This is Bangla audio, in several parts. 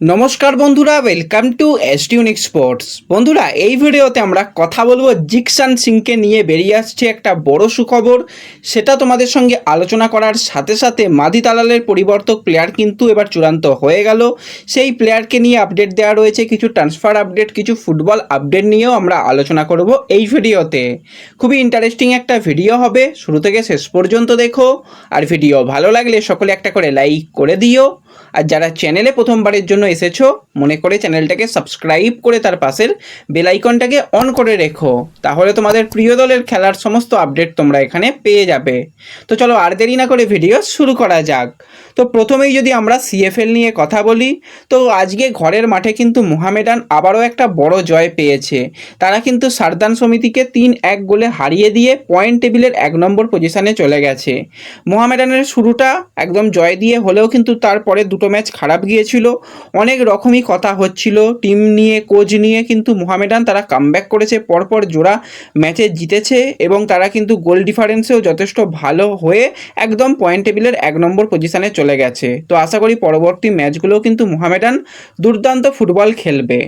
নমস্কার বন্ধুরা welcome to S unique sports বন্ধুরা, এই ভিডিওতে আমরা কথা বলব জিকসান সিংকে নিয়ে বেরিয়ে আসছে একটা বড় সুখবর। সেটা তোমাদের সঙ্গে আলোচনা করার সাথে সাথে মাদি তালালের পরিবর্তক প্লেয়ার কিন্তু এবার চূড়ান্ত হয়ে গেল। সেই প্লেয়ারকে নিয়ে আপডেট দেওয়া রয়েছে, কিছু ট্রান্সফার আপডেট কিছু ফুটবল আপডেট নিয়েও আমরা আলোচনা করব এই ভিডিওতে। খুবই ইন্টারেস্টিং একটা ভিডিও হবে, শুরু থেকে শেষ পর্যন্ত দেখো। আর ভিডিও ভালো লাগলে সকলে একটা করে লাইক করে দিও। আর যারা চ্যানেলে প্রথমবারের জন্য এসেছ, মনে করে চ্যানেলটাকে সাবস্ক্রাইব করে তার পাশের বেল আইকনটাকে অন করে রেখো। তাহলে তোমাদের প্রিয় দলের খেলার সমস্ত আপডেট তোমরা এখানে পেয়ে যাবে। তো চলো আর দেরি না করে ভিডিও শুরু করা যাক। তো প্রথমেই যদি আমরা সিএফএল নিয়ে কথা বলি, তো আজকে ঘরের মাঠে কিন্তু মোহামেডান আবারও একটা বড় জয় পেয়েছে। তারা কিন্তু সারদান সমিতিকে তিন এক গোলে হারিয়ে দিয়ে পয়েন্ট টেবিলের এক নম্বর পজিশনে চলে গেছে। মোহামেডানের শুরুটা একদম জয় দিয়ে হলেও কিন্তু তারপরে দুটো ম্যাচ খারাপ গিয়েছিল। অনেক রকমই কথা হচ্ছিল টিম নিয়ে কোচ নিয়ে, কিন্তু মোহামেডান তারা কামব্যাক করেছে, পরপর জোড়া ম্যাচে জিতেছে এবং তারা কিন্তু গোল ডিফারেন্সেও যথেষ্ট ভালো হয়ে একদম পয়েন্ট টেবিলের এক নম্বর পজিশানে চলে গেছে। তো আশা করি পরবর্তী ম্যাচগুলোও কিন্তু মোহামেডান দুর্দান্ত ফুটবল খেলবে।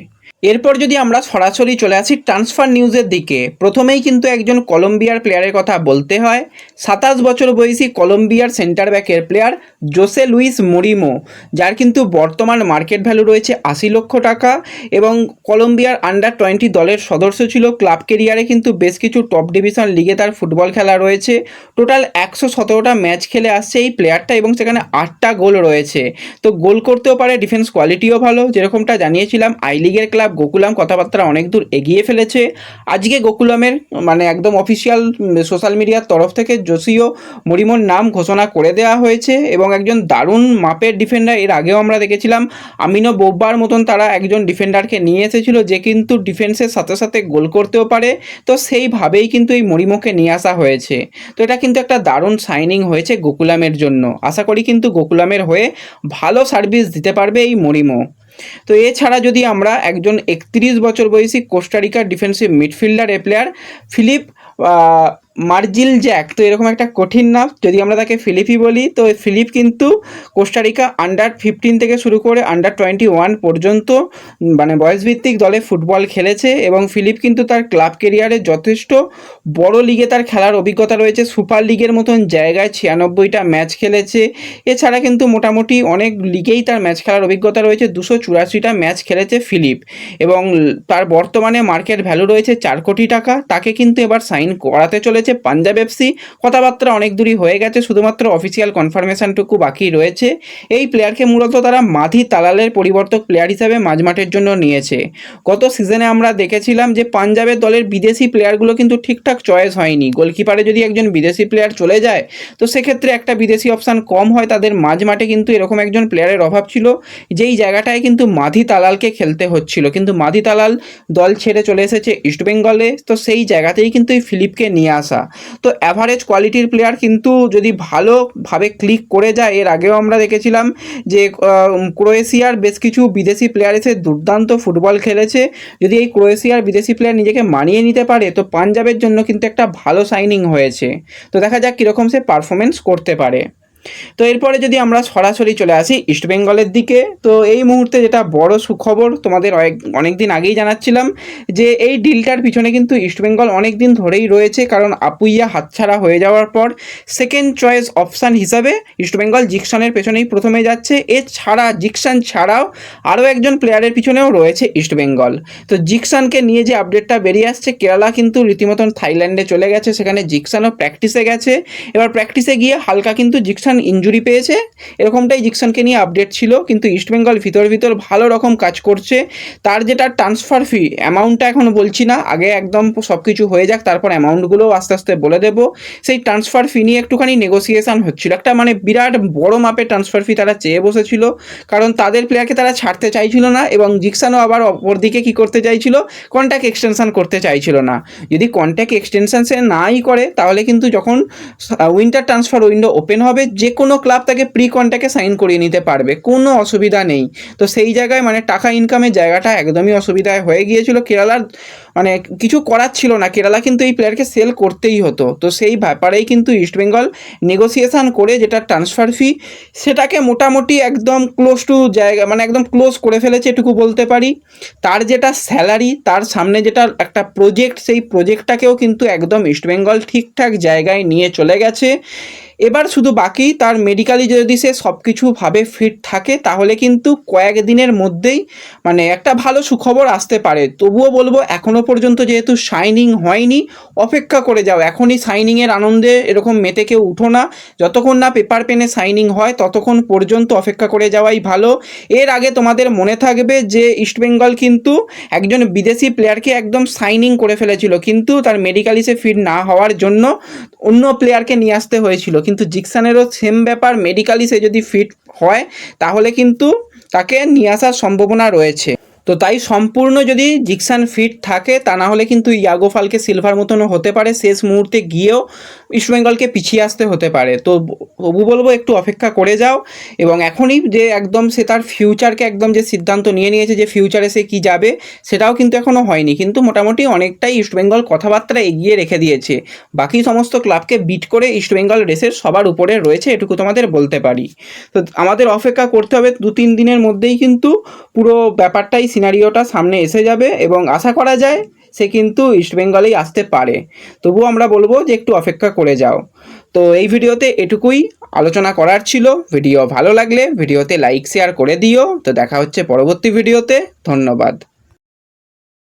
এরপর যদি আমরা সরাসরি চলে আসি ট্রান্সফার নিউজের দিকে, প্রথমেই কিন্তু একজন কলম্বিয়ার প্লেয়ারের কথা বলতে হয়। সাতাশ বছর বয়সী কলম্বিয়ার সেন্টার ব্যাকের প্লেয়ার জোসে লুইস মরিমো যার কিন্তু বর্তমান মার্কেট ভ্যালু রয়েছে আশি লক্ষ টাকা এবং কলম্বিয়ার আন্ডার টোয়েন্টি দলের সদস্য ছিল ক্লাব কেরিয়ারে কিন্তু বেশ কিছু টপ ডিভিশন লিগে তার ফুটবল খেলা রয়েছে। টোটাল একশো সতেরোটা ম্যাচ খেলে আসছে এই প্লেয়ারটা এবং সেখানে আটটা গোল রয়েছে। তো গোল করতেও পারে ডিফেন্স কোয়ালিটিও ভালো, যেরকমটা জানিয়েছিলাম আই লিগের ক্লাব গোকুলাম কথাবার্তা অনেক দূর এগিয়ে ফেলেছে। আজকে গোকুলামের মানে একদম অফিসিয়াল সোশ্যাল মিডিয়ার তরফ থেকে জোসিও মরিমোর নাম ঘোষণা করে দেওয়া হয়েছে এবং একজন দারুণ মাপের ডিফেন্ডার এর আগেও আমরা দেখেছিলাম, আমিনো বোব্বার মতন তারা একজন ডিফেন্ডারকে নিয়ে এসেছিল যে কিন্তু ডিফেন্সের সাথে সাথে গোল করতেও পারে। তো সেইভাবেই কিন্তু এই মরিমোকে নিয়ে আসা হয়েছে। তো এটা কিন্তু একটা দারুণ সাইনিং হয়েছে গোকুলামের জন্য। আশা করি কিন্তু গোকুলামের হয়ে ভালো সার্ভিস দিতে পারবে এই মরিমো তো এছাড়া যদি আমরা একজন একত্রিশ বছর বয়সী কোস্টারিকার defensive midfielder a player Philip Marzil Jack, তো এরকম একটা কঠিন নাম, যদি আমরা তাকে ফিলিপই বলি, তো ফিলিপ কিন্তু কোস্টারিকা আন্ডার ফিফটিন থেকে শুরু করে আন্ডার টোয়েন্টি ওয়ান পর্যন্ত মানে বয়সভিত্তিক দলে ফুটবল খেলেছে এবং ফিলিপ কিন্তু তার ক্লাব কেরিয়ারে যথেষ্ট বড় লিগে তার খেলার অভিজ্ঞতা রয়েছে। সুপার লিগের মতন জায়গায় ছিয়ানব্বইটা ম্যাচ খেলেছে। এছাড়া কিন্তু মোটামুটি অনেক লিগেই তার ম্যাচ খেলার অভিজ্ঞতা রয়েছে। দুশো চুরাশিটা ম্যাচ খেলেছে ফিলিপ এবং তার বর্তমানে মার্কেট ভ্যালু রয়েছে চার কোটি টাকা। তাকে কিন্তু এবার সাইন করাতে চলেছে। পাঞ্জাব এফসি কথাবার্তা অনেক দূরই হয়ে গেছে, শুধুমাত্র অফিসিয়াল কনফার্মেশনটুকু বাকি রয়েছে। এই প্লেয়ারকে মূলত তারা মাধি তালালের পরিবর্তক প্লেয়ার হিসাবে মাঝমাঠের জন্য নিয়েছে। গত সিজনে আমরা দেখেছিলাম যে পাঞ্জাবের দলের বিদেশি প্লেয়ারগুলো কিন্তু ঠিকঠাক চয়েস হয়নি। গোলকিপারে যদি একজন বিদেশি প্লেয়ার চলে যায়, তো সেক্ষেত্রে একটা বিদেশি অপশান কম হয়, তাদের মাঝমাঠে কিন্তু এরকম একজন প্লেয়ারের অভাব ছিল, যেই জায়গাটায় কিন্তু মাধি তালালকে খেলতে হচ্ছিল। কিন্তু মাধি তালাল দল ছেড়ে চলে এসেছে ইস্টবেঙ্গলে তো সেই জায়গাতেই কিন্তু এই ফিলিপকে নিয়ে আসা তো অ্যাভারেজ কোয়ালিটির প্লেয়ার কিন্তু যদি ভালোভাবে ক্লিক করে যায়, এর আগেও আমরা দেখেছিলাম যে ক্রোয়েশিয়ার বেশ কিছু বিদেশি প্লেয়ার এসে দুর্দান্ত ফুটবল খেলেছে। যদি এই ক্রোয়েশিয়ার বিদেশি প্লেয়ার নিজেকে মানিয়ে নিতে পারে, তো পাঞ্জাবের জন্য কিন্তু একটা ভালো সাইনিং হয়েছে। তো দেখা যাক কীরকম সে পারফরমেন্স করতে পারে। তো এরপরে যদি আমরা সরাসরি চলে আসি ইস্টবেঙ্গলের দিকে, তো এই মুহূর্তে যেটা বড় সুখবর তোমাদের অনেক দিন আগেই জানাচ্ছিলাম যে এই ডিলটার পিছনে কিন্তু ইস্টবেঙ্গল অনেক দিন ধরেই রয়েছে, কারণ আপুইয়া হাতছাড়া হয়ে যাওয়ার পর সেকেন্ড চয়েস অপশান হিসাবে ইস্টবেঙ্গল জিকসনের পেছনেই প্রথমে যাচ্ছে। এছাড়া জিকসন ছাড়াও আরও একজন প্লেয়ারের পিছনেও রয়েছে ইস্টবেঙ্গল তো জিকসনকে নিয়ে যে আপডেটটা বেরিয়ে আসছে, কেরালা কিন্তু রীতিমতন থাইল্যান্ডে চলে গেছে, সেখানে জিকসনও প্র্যাকটিসে গেছে। এবার প্র্যাকটিসে গিয়ে হালকা কিন্তু জিকসন ইঞ্জুরি পেয়েছে। এরকমটাই জিকসনকে নিয়ে আপডেট ছিল, কিন্তু ইস্টবেঙ্গল ভিতর ভিতর ভালো রকম কাজ করছে। তার যেটা ট্রান্সফার ফি অ্যামাউন্টটা এখন বলছি না, আগে একদম সব কিছু হয়ে যাক, তারপর অ্যামাউন্টগুলোও আস্তে আস্তে বলে দেবো। সেই ট্রান্সফার ফি নিয়ে একটুখানি নেগোসিয়েশন হচ্ছিল, একটা মানে বিরাট বড় মাপের ট্রান্সফার ফি তারা চেয়ে বসেছিল, কারণ তাদের প্লেয়ারকে তারা ছাড়তে চাইছিল না, এবং জিকসানও আবার অপরদিকে কী করতে চাইছিল? কন্ট্যাক্ট এক্সটেনশন করতে চাইছিল না। যদি কন্ট্যাক্ট এক্সটেনশন সে নাই করে, তাহলে কিন্তু যখন উইন্টার ট্রান্সফার উইন্ডো ওপেন হবে যে কোনো ক্লাব তাকে প্রি কন্ট্যাক্টে সাইন করিয়ে নিতে পারবে, কোনো অসুবিধা নেই। তো সেই জায়গায় মানে টাকা ইনকামের জায়গাটা একদমই অসুবিধায় হয়ে গিয়েছিল। কেরালার মানে কিছু করার ছিল না। কেরালা কিন্তু এই প্লেয়ারকে সেল করতেই হতো। তো সেই ব্যাপারেই কিন্তু ইস্টবেঙ্গল নেগোসিয়েশন করে যেটা ট্রান্সফার ফি সেটাকে মোটামুটি একদম ক্লোজ টু জায়গা মানে একদম ক্লোজ করে ফেলেছে এটুকু বলতে পারি। তার যেটা স্যালারি তার সামনে যেটা একটা প্রজেক্ট সেই প্রজেক্টটাকেও কিন্তু একদম ইস্টবেঙ্গল ঠিকঠাক জায়গায় নিয়ে চলে গেছে। এবার শুধু বাকি, তার মেডিকেলি যদি সে সব কিছুভাবে ফিট থাকে, তাহলে কিন্তু কয়েক দিনের মধ্যেই মানে একটা ভালো সুখবর আসতে পারে। তবুও বলব এখনও পর্যন্ত যেহেতু শাইনিং হয়নি, অপেক্ষা করে যাও। এখনই শাইনিংয়ের আনন্দে এরকম মেতে কেউ উঠো না। যতক্ষণ না পেপার পেনে শাইনিং হয়, ততক্ষণ পর্যন্ত অপেক্ষা করে যাওয়াই ভালো। এর আগে তোমাদের মনে থাকবে যে ইস্টবেঙ্গল কিন্তু একজন বিদেশি প্লেয়ারকে একদম সাইনিং করে ফেলেছিল। কিন্তু তার মেডিকেলিসে ফিট না হওয়ার জন্য অন্য প্লেয়ারকে নিয়ে আসতে হয়েছিল। কিন্তু জিকসানেরও সেম ব্যাপার মেডিকালি সে যদি ফিট হয়, তাহলে কিন্তু তাকে নিয়ে আসার সম্ভাবনা রয়েছে। তো তাই সম্পূর্ণ যদি জিকসান ফিট থাকে, তা না হলে কিন্তু ইয়াগো ফালকে সিলভার মতনও হতে পারে। শেষ মুহূর্তে গিয়েও ইস্টবেঙ্গলকে পিছিয়ে আসতে হতে পারে। তো তবু বলব, একটু অপেক্ষা করে যাও। এবং এখনই যে একদম সে তার ফিউচারকে একদম যে সিদ্ধান্ত নিয়ে নিয়েছে যে ফিউচারে সে কী যাবে, সেটাও কিন্তু এখনও হয়নি। কিন্তু মোটামুটি অনেকটাই ইস্টবেঙ্গল কথাবার্তা এগিয়ে রেখে দিয়েছে। বাকি সমস্ত ক্লাবকে বিট করে ইস্টবেঙ্গল রেসের সবার উপরে রয়েছে, এটুকু তোমাদের বলতে পারি। তো আমাদের অপেক্ষা করতে হবে দু তিন দিনের মধ্যেই কিন্তু পুরো ব্যাপারটাই সিনারিওটা সামনে এসে যাবে এবং আশা করা যায় সে কিন্তু ইস্টবেঙ্গলেই আসতে পারে। তবু আমরা বলব যে একটু অপেক্ষা করে যাও। তো এই ভিডিওতে এটুকুই। আলোচনা করার ছিল। ভিডিও ভালো লাগলে ভিডিওতে লাইক শেয়ার করে দিও। তো দেখা হচ্ছে পরবর্তী ভিডিওতে। ধন্যবাদ।